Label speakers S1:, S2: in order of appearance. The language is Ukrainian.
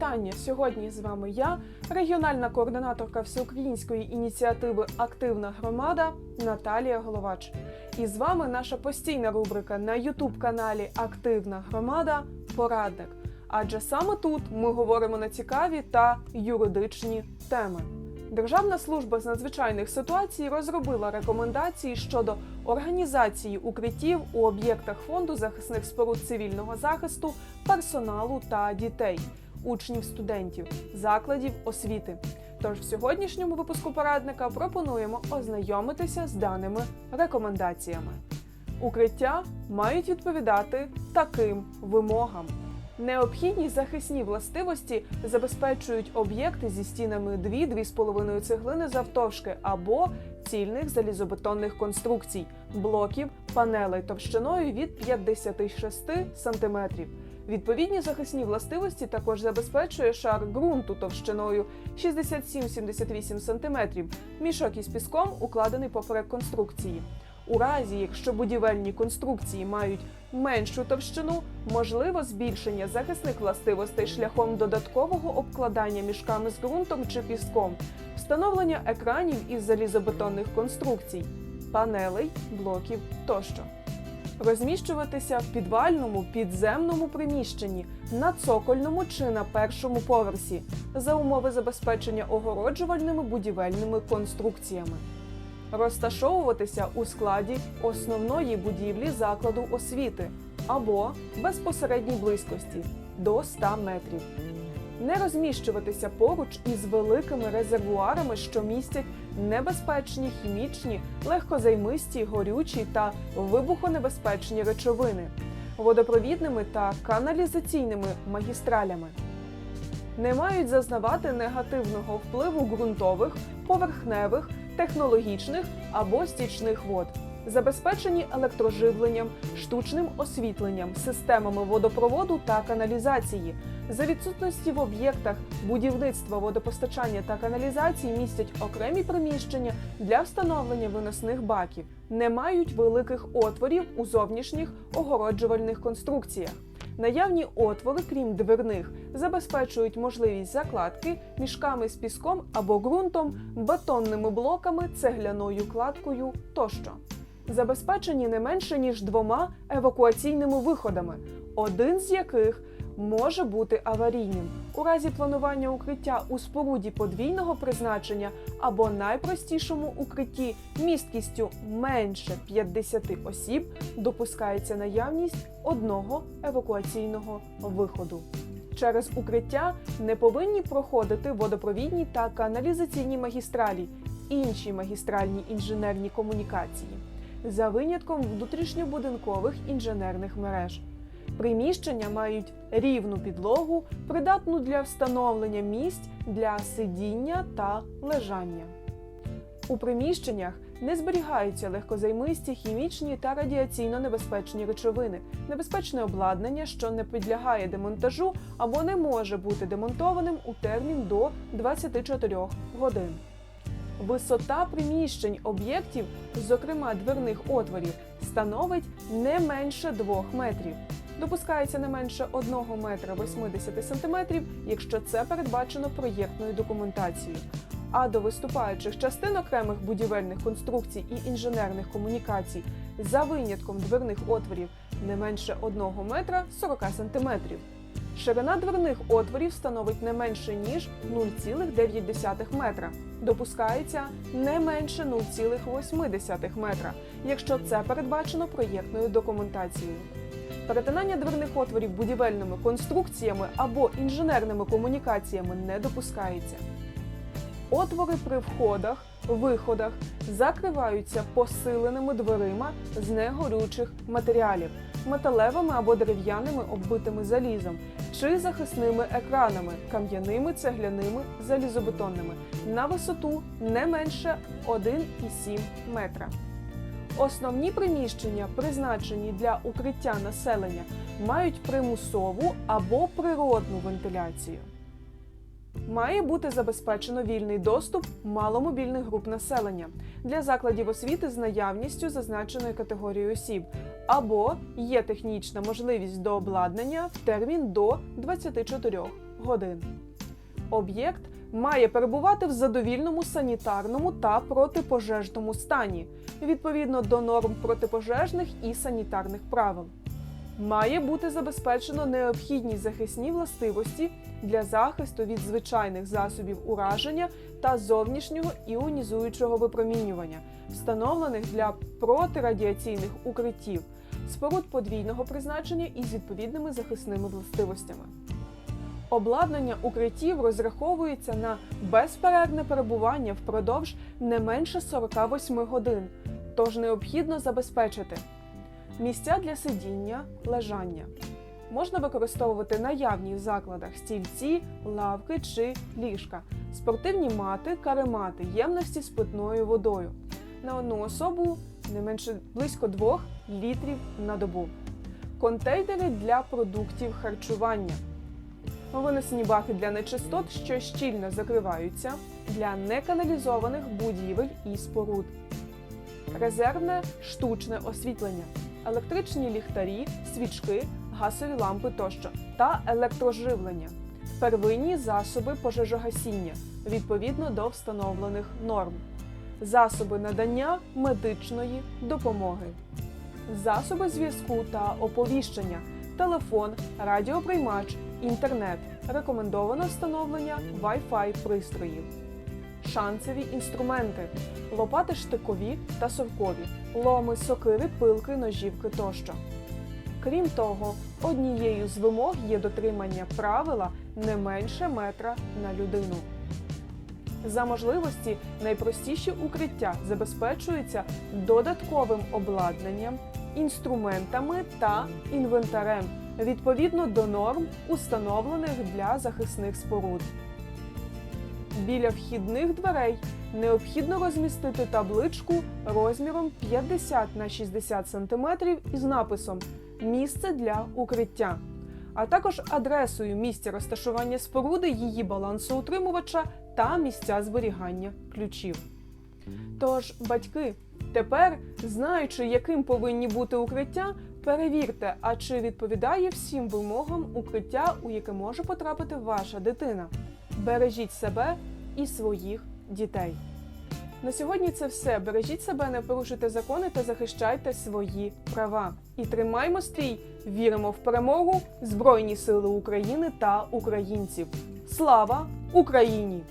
S1: вітання! Сьогодні з вами я, регіональна координаторка всеукраїнської ініціативи Активна громада Наталія Головач. І з вами наша постійна рубрика на Ютуб-каналі Активна громада Порадник. Адже саме тут ми говоримо на цікаві та юридичні теми. Державна служба з надзвичайних ситуацій розробила рекомендації щодо організації укриттів у об'єктах фонду захисних споруд цивільного захисту, персоналу та дітей, учнів, студентів, закладів освіти. Тож в сьогоднішньому випуску порадника пропонуємо ознайомитися з даними рекомендаціями. Укриття мають відповідати таким вимогам. Необхідні захисні властивості забезпечують об'єкти зі стінами 2-2,5 цеглини завтовшки або цільних залізобетонних конструкцій, блоків, панелей товщиною від 56 см. Відповідні захисні властивості також забезпечує шар ґрунту товщиною 67-78 см, мішок із піском укладений поперек конструкції. У разі, якщо будівельні конструкції мають меншу товщину, можливо збільшення захисних властивостей шляхом додаткового обкладання мішками з ґрунтом чи піском, встановлення екранів із залізобетонних конструкцій, панелей, блоків тощо. Розміщуватися в підвальному підземному приміщенні на цокольному чи на першому поверсі за умови забезпечення огороджувальними будівельними конструкціями розташовуватися у складі основної будівлі закладу освіти або безпосередній близькості до 100 метрів. Не розміщуватися поруч із великими резервуарами, що містять небезпечні хімічні, легкозаймисті, горючі та вибухонебезпечні речовини, водопровідними та каналізаційними магістралями не мають зазнавати негативного впливу ґрунтових, поверхневих, технологічних або стічних вод, забезпечені електроживленням, штучним освітленням, системами водопроводу та каналізації. За відсутності в об'єктах будівництва водопостачання та каналізації містять окремі приміщення для встановлення виносних баків, не мають великих отворів у зовнішніх огороджувальних конструкціях. Наявні отвори, крім дверних, забезпечують можливість закладки мішками з піском або ґрунтом, бетонними блоками, цегляною кладкою тощо. Забезпечені не менше ніж двома евакуаційними виходами, один з яких може бути аварійним у разі планування укриття у споруді подвійного призначення або найпростішому укритті місткістю менше 50 осіб допускається наявність одного евакуаційного виходу. Через укриття не повинні проходити водопровідні та каналізаційні магістралі, інші магістральні інженерні комунікації, за винятком внутрішньобудинкових інженерних мереж. Приміщення мають рівну підлогу, придатну для встановлення місць для сидіння та лежання. У приміщеннях не зберігаються легкозаймисті, хімічні та радіаційно небезпечні речовини, небезпечне обладнання, що не підлягає демонтажу або не може бути демонтованим у термін до 24 годин. Висота приміщень об'єктів, зокрема дверних отворів, становить не менше 2 метрів. Допускається не менше 1 метра 80 сантиметрів, якщо це передбачено проєктною документацією. А до виступаючих частин окремих будівельних конструкцій і інженерних комунікацій за винятком дверних отворів не менше 1 метра 40 сантиметрів. Ширина дверних отворів становить не менше ніж 0,9 метра. Допускається не менше 0,8 метра, якщо це передбачено проєктною документацією. Перетинання дверних отворів будівельними конструкціями або інженерними комунікаціями не допускається. Отвори при входах, виходах закриваються посиленими дверима з негорючих матеріалів, металевими або дерев'яними оббитими залізом чи захисними екранами, кам'яними, цегляними, залізобетонними на висоту не менше 1,7 метра. Основні приміщення, призначені для укриття населення, мають примусову або природну вентиляцію. Має бути забезпечено вільний доступ маломобільних груп населення для закладів освіти з наявністю зазначеної категорії осіб, або є технічна можливість до обладнання в термін до 24 годин. Об'єкт має перебувати в задовільному санітарному та протипожежному стані відповідно до норм протипожежних і санітарних правил. Має бути забезпечено необхідні захисні властивості для захисту від звичайних засобів ураження та зовнішнього іонізуючого випромінювання, встановлених для протирадіаційних укриттів, споруд подвійного призначення із відповідними захисними властивостями. Обладнання укриттів розраховується на безперервне перебування впродовж не менше 48 годин, тож необхідно забезпечити місця для сидіння, лежання. Можна використовувати наявні в закладах стільці, лавки чи ліжка, спортивні мати, каремати, ємності з питною водою. На одну особу не менше близько 2 літрів на добу. Контейнери для продуктів харчування. Винесені баки для нечистот, що щільно закриваються для неканалізованих будівель і споруд. Резервне штучне освітлення, електричні ліхтарі, свічки, газові лампи тощо. Та електроживлення, первинні засоби пожежогасіння відповідно до встановлених норм, засоби надання медичної допомоги, засоби зв'язку та оповіщення, телефон, радіоприймач, інтернет, рекомендоване встановлення Wi-Fi пристроїв, шанцеві інструменти, лопати штикові та совкові, ломи, сокири, пилки, ножівки тощо. Крім того, однією з вимог є дотримання правила не менше метра на людину. За можливості найпростіші укриття забезпечуються додатковим обладнанням, інструментами та інвентарем відповідно до норм, установлених для захисних споруд. Біля вхідних дверей необхідно розмістити табличку розміром 50 на 60 см із написом Місце для укриття, а також адресою місця розташування споруди, її балансоутримувача та місця зберігання ключів. Тож, батьки, тепер, знаючи, яким повинні бути укриття, перевірте, а чи відповідає всім вимогам укриття, у яке може потрапити ваша дитина. Бережіть себе і своїх дітей. На сьогодні це все. Бережіть себе, не порушуйте закони та захищайте свої права. І тримаймо стрій, віримо в перемогу, Збройні Сили України та українців. Слава Україні!